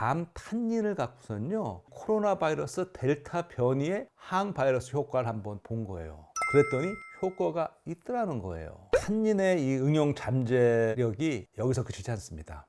감 탄닌을 갖고서는요 코로나 바이러스 델타 변이의 항 바이러스 효과를 한번 본 거예요. 그랬더니 효과가 있더라는 거예요. 탄닌의 이 응용 잠재력이 여기서 그치지 않습니다.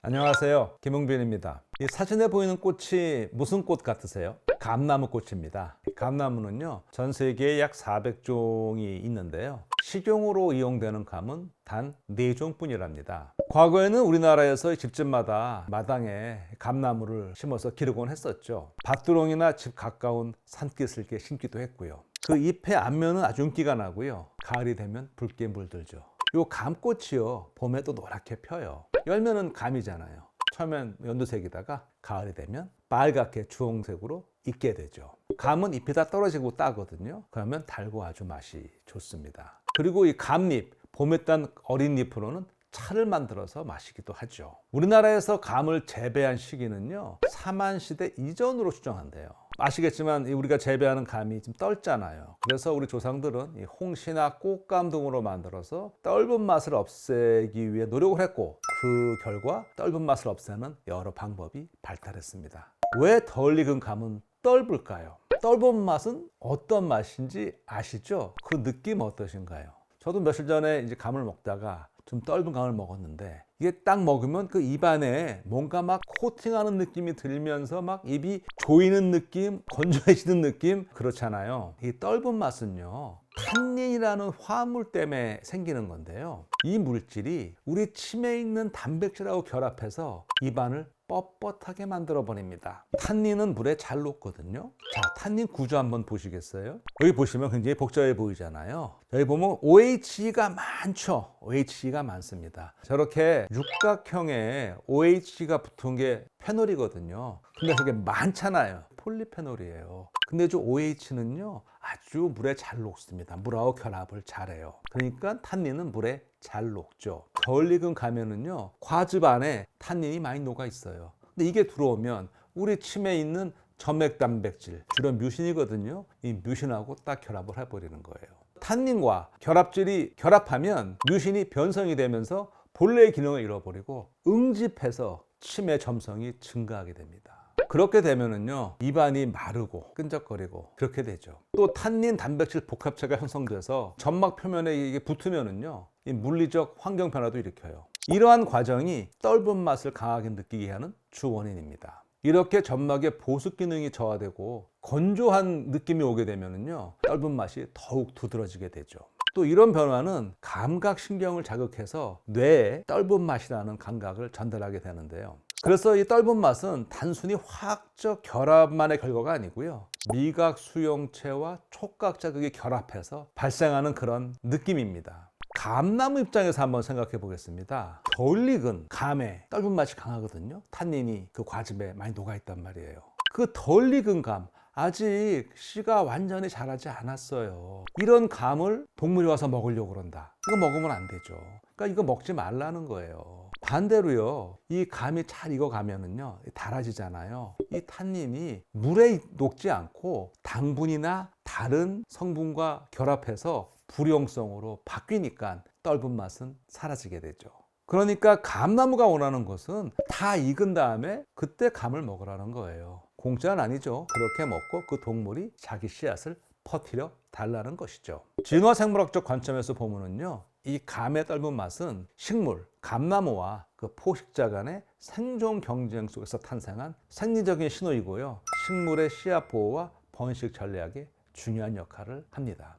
안녕하세요. 김용빈입니다. 이 사진에 보이는 꽃이 무슨 꽃 같으세요? 감나무 꽃입니다. 감나무는요, 전 세계에 약 400종이 있는데요. 식용으로 이용되는 감은 단 4종 뿐이랍니다. 과거에는 우리나라에서 집집마다 마당에 감나무를 심어서 기르곤 했었죠. 밭두렁이나 집 가까운 산기슭에 심기도 했고요. 그 잎의 앞면은 아주 윤기가 나고요. 가을이 되면 붉게 물들죠. 요 감꽃이요, 봄에도 노랗게 펴요. 열매는 감이잖아요. 처음엔 연두색이다가 가을이 되면 빨갛게 주홍색으로 익게 되죠. 감은 잎이 다 떨어지고 따거든요. 그러면 달고 아주 맛이 좋습니다. 그리고 이 감잎, 봄에 딴 어린 잎으로는 차를 만들어서 마시기도 하죠. 우리나라에서 감을 재배한 시기는요, 사만 시대 이전으로 추정한대요. 아시겠지만 우리가 재배하는 감이 좀 떫잖아요. 그래서 우리 조상들은 이 홍시나 꽃감 등으로 만들어서 떫은 맛을 없애기 위해 노력을 했고 그 결과 떫은 맛을 없애는 여러 방법이 발달했습니다. 왜 덜 익은 감은 떫을까요? 떫은 맛은 어떤 맛인지 아시죠? 그 느낌 어떠신가요? 저도 며칠 전에 이제 감을 먹다가 좀 떫은 감을 먹었는데 이게 딱 먹으면 그 입안에 뭔가 막 코팅하는 느낌이 들면서 막 입이 조이는 느낌, 건조해지는 느낌 그렇잖아요. 이 떫은 맛은요. 탄닌이라는 화물 때문에 생기는 건데요. 이 물질이 우리 침에 있는 단백질하고 결합해서 입안을 뻣뻣하게 만들어 버립니다. 탄닌은 물에 잘 녹거든요. 자, 탄닌 구조 한번 보시겠어요? 여기 보시면 굉장히 복잡해 보이잖아요. 여기 보면 OH가 많죠. OH가 많습니다. 저렇게 육각형의 OH가 붙은 게 페놀이거든요. 근데 그게 많잖아요. 폴리페놀이에요. 근데 저 OH는요, 아주 물에 잘 녹습니다. 물하고 결합을 잘해요. 그러니까 탄닌은 물에 잘 녹죠. 덜 익은 가면은요, 과즙 안에 탄닌이 많이 녹아 있어요. 근데 이게 들어오면 우리 침에 있는 점액 단백질, 주로 뮤신이거든요. 이 뮤신하고 딱 결합을 해버리는 거예요. 탄닌과 결합질이 결합하면 뮤신이 변성이 되면서 본래의 기능을 잃어버리고 응집해서 침의 점성이 증가하게 됩니다. 그렇게 되면은요 입안이 마르고 끈적거리고 그렇게 되죠. 또 탄닌 단백질 복합체가 형성돼서 점막 표면에 이게 붙으면은요 이 물리적 환경 변화도 일으켜요. 이러한 과정이 떫은 맛을 강하게 느끼게 하는 주 원인입니다. 이렇게 점막의 보습 기능이 저하되고 건조한 느낌이 오게 되면은요 떫은 맛이 더욱 두드러지게 되죠. 또 이런 변화는 감각 신경을 자극해서 뇌에 떫은 맛이라는 감각을 전달하게 되는데요. 그래서 이 떫은 맛은 단순히 화학적 결합만의 결과가 아니고요. 미각 수용체와 촉각 자극이 결합해서 발생하는 그런 느낌입니다. 감나무 입장에서 한번 생각해 보겠습니다. 덜 익은 감에 떫은 맛이 강하거든요. 탄닌이 그 과즙에 많이 녹아 있단 말이에요. 그 덜 익은 감, 아직 씨가 완전히 자라지 않았어요. 이런 감을 동물이 와서 먹으려고 그런다. 이거 먹으면 안 되죠. 그러니까 이거 먹지 말라는 거예요. 반대로요, 이 감이 잘 익어가면은요, 달아지잖아요. 이 탄닌이 물에 녹지 않고 당분이나 다른 성분과 결합해서 불용성으로 바뀌니까 떫은 맛은 사라지게 되죠. 그러니까 감나무가 원하는 것은 다 익은 다음에 그때 감을 먹으라는 거예요. 공짜는 아니죠. 그렇게 먹고 그 동물이 자기 씨앗을 퍼뜨려 달라는 것이죠. 진화 생물학적 관점에서 보면은요. 이 감의 떫은 맛은 식물, 감나무와 그 포식자 간의 생존 경쟁 속에서 탄생한 생리적인 신호이고요. 식물의 씨앗 보호와 번식 전략에 중요한 역할을 합니다.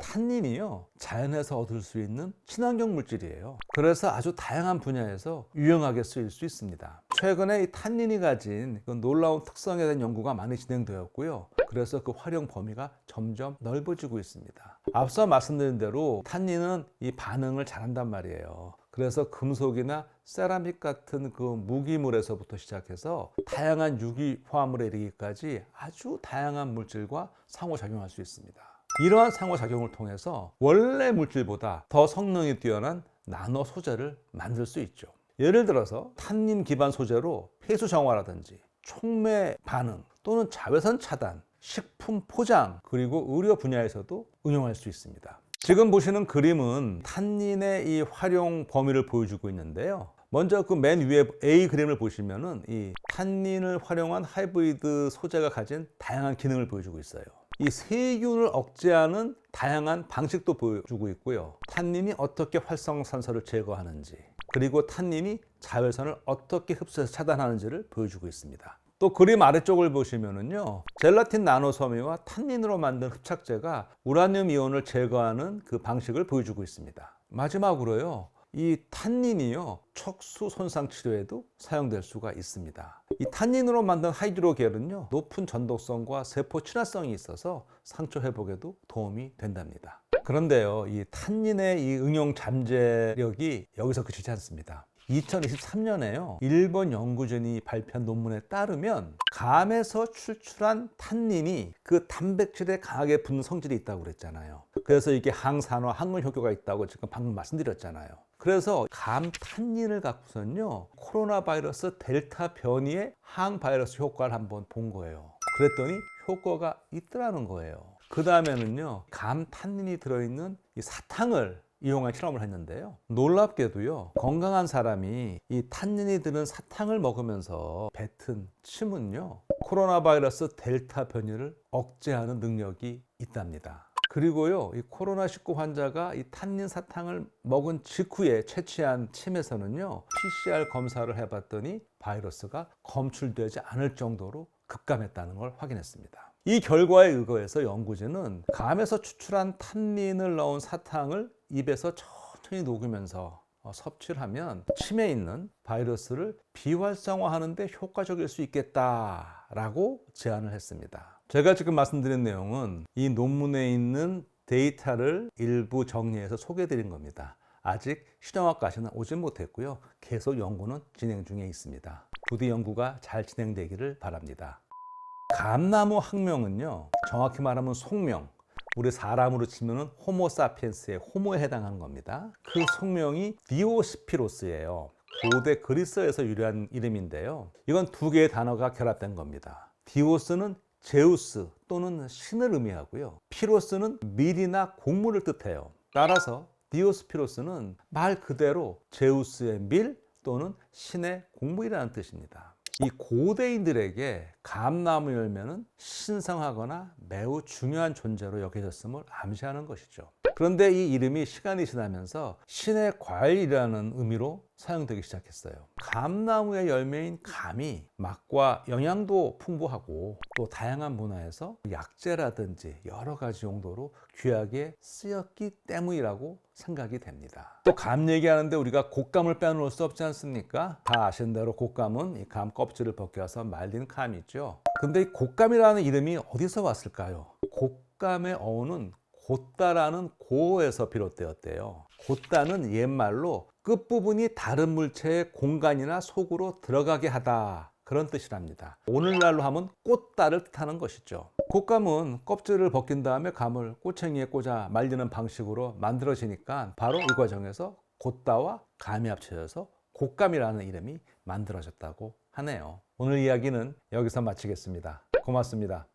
탄닌이요 자연에서 얻을 수 있는 친환경 물질이에요 그래서 아주 다양한 분야에서 유용하게 쓰일 수 있습니다 최근에 이 탄닌이 가진 그 놀라운 특성에 대한 연구가 많이 진행되었고요. 그래서 그 활용 범위가 점점 넓어지고 있습니다. 앞서 말씀드린 대로 탄닌은 이 반응을 잘한단 말이에요. 그래서 금속이나 세라믹 같은 그 무기물에서부터 시작해서 다양한 유기 화합물에 이르기까지 아주 다양한 물질과 상호작용할 수 있습니다. 이러한 상호작용을 통해서 원래 물질보다 더 성능이 뛰어난 나노 소재를 만들 수 있죠. 예를 들어서 탄닌 기반 소재로 폐수 정화라든지 촉매 반응 또는 자외선 차단, 식품 포장 그리고 의료 분야에서도 응용할 수 있습니다. 지금 보시는 그림은 탄닌의 이 활용 범위를 보여주고 있는데요. 먼저 그 맨 위에 A 그림을 보시면은 이 탄닌을 활용한 하이브리드 소재가 가진 다양한 기능을 보여주고 있어요. 이 세균을 억제하는 다양한 방식도 보여주고 있고요. 탄닌이 어떻게 활성산소를 제거하는지, 그리고 탄닌이 자외선을 어떻게 흡수해서 차단하는지를 보여주고 있습니다. 또 그림 아래쪽을 보시면은요, 젤라틴 나노섬유와 탄닌으로 만든 흡착제가 우라늄 이온을 제거하는 그 방식을 보여주고 있습니다. 마지막으로요, 이 탄닌이요 척수 손상 치료에도 사용될 수가 있습니다. 이 탄닌으로 만든 하이드로겔은요 높은 전독성과 세포 친화성이 있어서 상처 회복에도 도움이 된답니다. 그런데요 이 탄닌의 이 응용 잠재력이 여기서 그치지 않습니다. 2023년에요 일본 연구진이 발표한 논문에 따르면 감에서 출출한 탄닌이 그 단백질에 강하게 붙는 성질이 있다고 그랬잖아요. 그래서 이게 항산화, 항문 효과가 있다고 지금 방금 말씀드렸잖아요. 그래서 감 탄닌을 갖고서는요 코로나 바이러스 델타 변이의 항 바이러스 효과를 한번 본 거예요. 그랬더니 효과가 있더라는 거예요. 그 다음에는요 감 탄닌이 들어있는 이 사탕을 이용한 실험을 했는데요. 놀랍게도요, 건강한 사람이 이 탄닌이 드는 사탕을 먹으면서 뱉은 침은요, 코로나 바이러스 델타 변이를 억제하는 능력이 있답니다. 그리고요, 이 코로나19 환자가 이 탄닌 사탕을 먹은 직후에 채취한 침에서는요, PCR 검사를 해 봤더니 바이러스가 검출되지 않을 정도로 급감했다는 걸 확인했습니다. 이 결과에 의거해서 연구진은 감에서 추출한 탄닌을 넣은 사탕을 입에서 천천히 녹으면서 어, 섭취를 하면 침에 있는 바이러스를 비활성화하는 데 효과적일 수 있겠다라고 제안을 했습니다. 제가 지금 말씀드린 내용은 이 논문에 있는 데이터를 일부 정리해서 소개해 드린 겁니다. 아직 실험학까지는 오진 못했고요. 계속 연구는 진행 중에 있습니다. 부디 연구가 잘 진행되기를 바랍니다. 감나무 학명은요, 정확히 말하면 속명, 우리 사람으로 치면은 호모사피엔스의 호모에 해당하는 겁니다. 그 속명이 디오스피로스예요. 고대 그리스에서 유래한 이름인데요. 이건 두 개의 단어가 결합된 겁니다. 디오스는 제우스 또는 신을 의미하고요. 피로스는 밀이나 곡물을 뜻해요. 따라서 디오스피로스는 말 그대로 제우스의 밀 또는 신의 곡물이라는 뜻입니다. 이 고대인들에게 감나무 열매는 신성하거나 매우 중요한 존재로 여겨졌음을 암시하는 것이죠. 그런데 이 이름이 시간이 지나면서 신의 과일이라는 의미로 사용되기 시작했어요. 감나무의 열매인 감이 맛과 영양도 풍부하고 또 다양한 문화에서 약재라든지 여러 가지 용도로 귀하게 쓰였기 때문이라고 생각이 됩니다. 또 감 얘기하는데 우리가 곶감을 빼놓을 수 없지 않습니까? 다 아시는 대로 곶감은 이 감 껍질을 벗겨서 말린 감이 있죠. 근데 이 곶감이라는 이름이 어디서 왔을까요? 곶감의 어원은 곧다라는 고에서 비롯되었대요. 곧다는 옛말로 끝부분이 다른 물체의 공간이나 속으로 들어가게 하다. 그런 뜻이랍니다. 오늘날로 하면 꽃다를 뜻하는 것이죠. 곶감은 껍질을 벗긴 다음에 감을 꼬챙이에 꽂아 말리는 방식으로 만들어지니까 바로 이 과정에서 곶다와 감이 합쳐져서 곶감이라는 이름이 만들어졌다고 하네요. 오늘 이야기는 여기서 마치겠습니다. 고맙습니다.